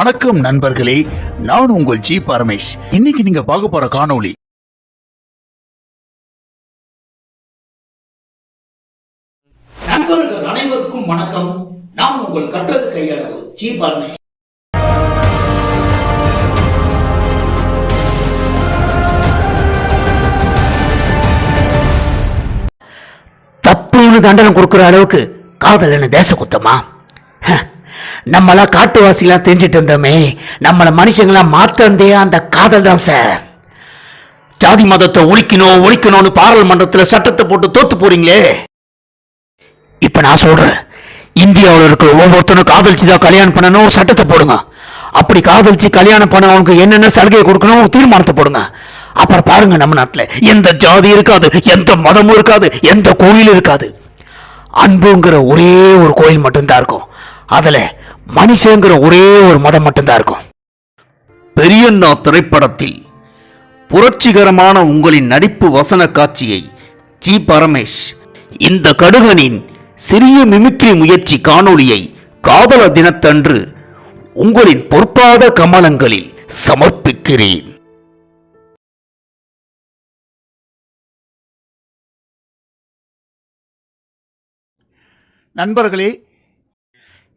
வணக்கம் நண்பர்களே நான் உங்கள் ஜி பரமேஷ். இன்னைக்கு நீங்க பார்க்க போற காணொளி நண்பர்கள் அனைவருக்கும் வணக்கம். நான் உங்கள் கட்டது கையளவு ஜி பரமேஷ். தப்புன்னு தண்டனை கொடுக்குற அளவுக்கு காதல் என்ன தேச குத்தமா நம்மளாம் காட்டுவாசிலாம் தெரிஞ்சிட்டு இருந்தோமே. நம்மளை மனுஷங்களாம் மாத்தந்தே அந்த காதல் தான் சார் ஜாதி மதத்தை ஒழிக்கணும் ஒழிக்கணும்னு பாராளுமன்றத்துல சட்டத்தை போட்டு தோத்து போறீங்களே. இப்ப நான் சொல்றேன். இந்தியாவில் இருக்கிற ஒவ்வொருத்தனும் காதலிச்சு தான் கல்யாணம் பண்ணணும் சட்டத்தை போடுங்க. அப்படி காதலிச்சு கல்யாணம் பண்ணவனுக்கு என்னென்ன சலுகை கொடுக்கணும் தீர்மானத்தை போடுங்க. அப்புறம் பாருங்க நம்ம நாட்டுல. எந்த ஜாதி இருக்காது எந்த மதமும் இருக்காது எந்த கோயிலும் இருக்காது. அன்புங்கிற ஒரே ஒரு கோயில் மட்டும்தான் இருக்கும். அதுல மனுஷங்கிற ஒரே ஒரு மதம் மட்டும்தான் இருக்கும். பெரியண்ணா திரைப்படத்தில் புரட்சிகரமான உங்களின் நடிப்பு வசன காட்சியை ஜி. பரமேஷ் இந்த கடுகனின் சிறிய மிமிக்ரி முயற்சி காணொளியை காதல தினத்தன்று உங்களின் பொற்பாத கமலங்களில் சமர்ப்பிக்கிறேன். நண்பர்களே